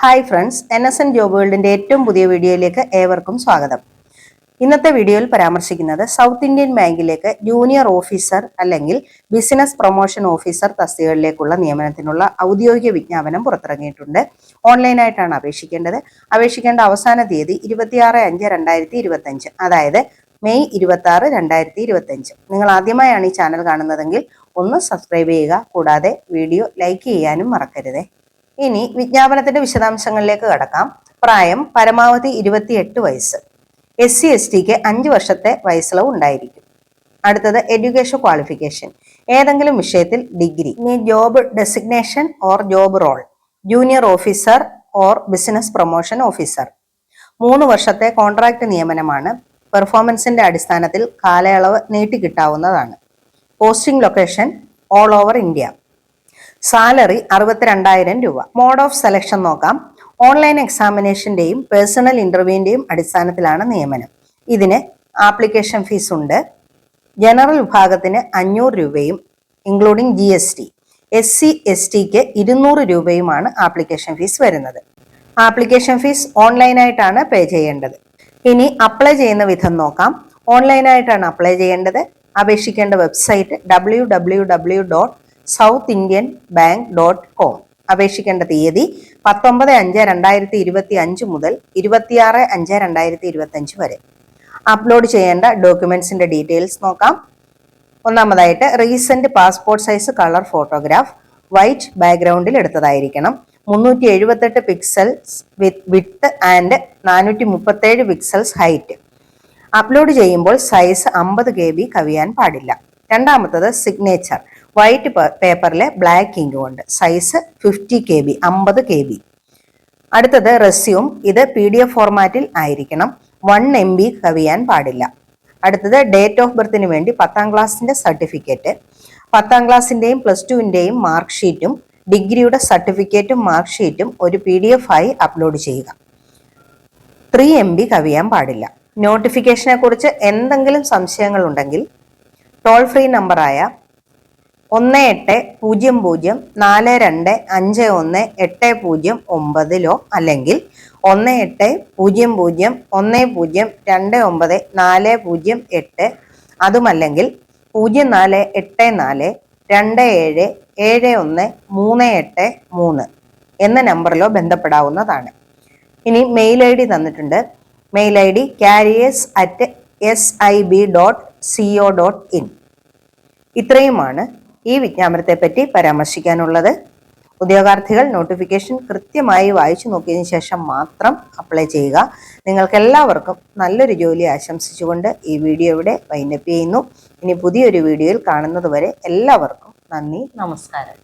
Hi friends N S N job വേൾഡിന്റെ ഏറ്റവും പുതിയ വീഡിയോയിലേക്ക് ഏവർക്കും സ്വാഗതം. ഇന്നത്തെ വീഡിയോയിൽ പരാമർശിക്കുന്നത് സൗത്ത് ഇന്ത്യൻ ബാങ്കിലേക്ക് ജൂനിയർ ഓഫീസർ അല്ലെങ്കിൽ ബിസിനസ് പ്രൊമോഷൻ ഓഫീസർ തസ്തികകളിലേക്കുള്ള നിയമനത്തിനുള്ള ഔദ്യോഗിക വിജ്ഞാപനം പുറത്തിറങ്ങിയിട്ടുണ്ട്. ഓൺലൈനായിട്ടാണ് അപേക്ഷിക്കേണ്ടത്. അപേക്ഷിക്കേണ്ട അവസാന തീയതി ഇരുപത്തിയാറ് അഞ്ച് രണ്ടായിരത്തി ഇരുപത്തഞ്ച് അതായത് മെയ് ഇരുപത്തി ആറ് രണ്ടായിരത്തി ഇരുപത്തഞ്ച് നിങ്ങൾ ആദ്യമായാണ് ഈ ചാനൽ കാണുന്നതെങ്കിൽ ഒന്ന് സബ്സ്ക്രൈബ് ചെയ്യുക കൂടാതെ വീഡിയോ ലൈക്ക് ചെയ്യാനും മറക്കരുതേ. ഇനി വിജ്ഞാപനത്തിന്റെ വിശദാംശങ്ങളിലേക്ക് കടക്കാം. പ്രായം പരമാവധി ഇരുപത്തിയെട്ട് വയസ്സ്. എസ് സി എസ് ടിക്ക് അഞ്ച് വർഷത്തെ വയസ്സിളവ് ഉണ്ടായിരിക്കും. അടുത്തത് എഡ്യൂക്കേഷൻ ക്വാളിഫിക്കേഷൻ. ഏതെങ്കിലും വിഷയത്തിൽ ഡിഗ്രി ഇനി job designation or job role junior officer or business promotion officer. മൂന്ന് വർഷത്തെ കോൺട്രാക്ട് നിയമനമാണ് പെർഫോമൻസിന്റെ അടിസ്ഥാനത്തിൽ കാലയളവ് നീട്ടിക്കിട്ടാവുന്നതാണ് posting location all over India. Salary അറുപത്തിരണ്ടായിരം രൂപ. മോഡ് ഓഫ് സെലക്ഷൻ നോക്കാം. ഓൺലൈൻ എക്സാമിനേഷന്റെയും പേഴ്സണൽ ഇന്റർവ്യൂവിന്റെയും അടിസ്ഥാനത്തിലാണ് നിയമനം. ഇതിന് ആപ്ലിക്കേഷൻ ഫീസ് ഉണ്ട്. ജനറൽ വിഭാഗത്തിന് അഞ്ഞൂറ് രൂപയും including G S T. S C S tick ഇരുന്നൂറ് രൂപയുമാണ് ആപ്ലിക്കേഷൻ ഫീസ് വരുന്നത്. ആപ്ലിക്കേഷൻ ഫീസ് ഓൺലൈനായിട്ടാണ് പേ ചെയ്യേണ്ടത്. ഇനി അപ്ലൈ ചെയ്യുന്ന വിധം നോക്കാം. ഓൺലൈനായിട്ടാണ് അപ്ലൈ ചെയ്യേണ്ടത്. അപേക്ഷിക്കേണ്ട website W W W dot south Indian bank dot com. അപേക്ഷിക്കേണ്ട തീയതി പത്തൊമ്പത് അഞ്ച് രണ്ടായിരത്തി ഇരുപത്തി അഞ്ച് മുതൽ ഇരുപത്തിയാറ് അഞ്ച് രണ്ടായിരത്തി ഇരുപത്തി അഞ്ച് വരെ. അപ്ലോഡ് ചെയ്യേണ്ട ഡോക്യുമെന്റ്സിന്റെ ഡീറ്റെയിൽസ് നോക്കാം. ഒന്നാമതായിട്ട് recent passport size colour photograph white ബാക്ക്ഗ്രൗണ്ടിൽ എടുത്തതായിരിക്കണം. മുന്നൂറ്റി എഴുപത്തെട്ട് പിക്സൽസ് വിത്ത് ആൻഡ് നാനൂറ്റി മുപ്പത്തേഴ് പിക്സൽസ് ഹൈറ്റ്. അപ്ലോഡ് ചെയ്യുമ്പോൾ സൈസ് അമ്പത് കെ ബി കവിയാൻ പാടില്ല. രണ്ടാമത്തത് സിഗ്നേച്ചർ. വൈറ്റ് പേപ്പറിലെ ബ്ലാക്ക് ഇങ്ക് കൊണ്ട് സൈസ് ഫിഫ്റ്റി കെ ബി അമ്പത് കെ ബി. അടുത്തത് റെസ്യൂം. ഇത് പി ഡി എഫ് ഫോർമാറ്റിൽ ആയിരിക്കണം. വൺ എം ബി കവിയാൻ പാടില്ല. അടുത്തത് ഡേറ്റ് ഓഫ് ബർത്തിന് വേണ്ടി പത്താം ക്ലാസ്സിന്റെ സർട്ടിഫിക്കറ്റ്. പത്താം ക്ലാസ്സിന്റെയും പ്ലസ് ടുവിന്റെയും മാർക്ക് ഷീറ്റും ഡിഗ്രിയുടെ സർട്ടിഫിക്കറ്റും മാർക്ക് ഷീറ്റും ഒരു പി ഡി എഫ് ആയി അപ്ലോഡ് ചെയ്യുക. ത്രീ എം ബി കവിയാൻ പാടില്ല. നോട്ടിഫിക്കേഷനെ കുറിച്ച് എന്തെങ്കിലും സംശയങ്ങളുണ്ടെങ്കിൽ ടോൾ ഫ്രീ നമ്പറായ ഒന്ന് എട്ട് പൂജ്യം പൂജ്യം നാല് രണ്ട് അഞ്ച് ഒന്ന് എട്ട് പൂജ്യം ഒമ്പതിലോ അല്ലെങ്കിൽ ഒന്ന് എട്ട് പൂജ്യം പൂജ്യം ഒന്ന് പൂജ്യം രണ്ട് ഒമ്പത് നാല് പൂജ്യം എട്ട് അതുമല്ലെങ്കിൽ പൂജ്യം നാല് എട്ട് നാല് രണ്ട് ഏഴ് ഏഴ് ഒന്ന് മൂന്ന് എട്ട് മൂന്ന് എന്ന നമ്പറിലോ ബന്ധപ്പെടാവുന്നതാണ്. ഇനി മെയിൽ ഐ ഡി തന്നിട്ടുണ്ട്. Mail I D careers at S I B dot C O dot in. ഇത്രയുമാണ് ഈ വിജ്ഞാപനത്തെ പറ്റി പരാമർശിക്കാനുള്ളത്. ഉദ്യോഗാർത്ഥികൾ നോട്ടിഫിക്കേഷൻ കൃത്യമായി വായിച്ചു നോക്കിയതിനു ശേഷം മാത്രം അപ്ലൈ ചെയ്യുക. നിങ്ങൾക്ക് എല്ലാവർക്കും നല്ലൊരു ജോലി ആശംസിച്ചുകൊണ്ട് ഈ വീഡിയോ ഇവിടെ വൈൻഡപ്പ് ചെയ്യുന്നു. ഇനി പുതിയൊരു വീഡിയോയിൽ കാണുന്നതുവരെ എല്ലാവർക്കും നന്ദി നമസ്കാരം.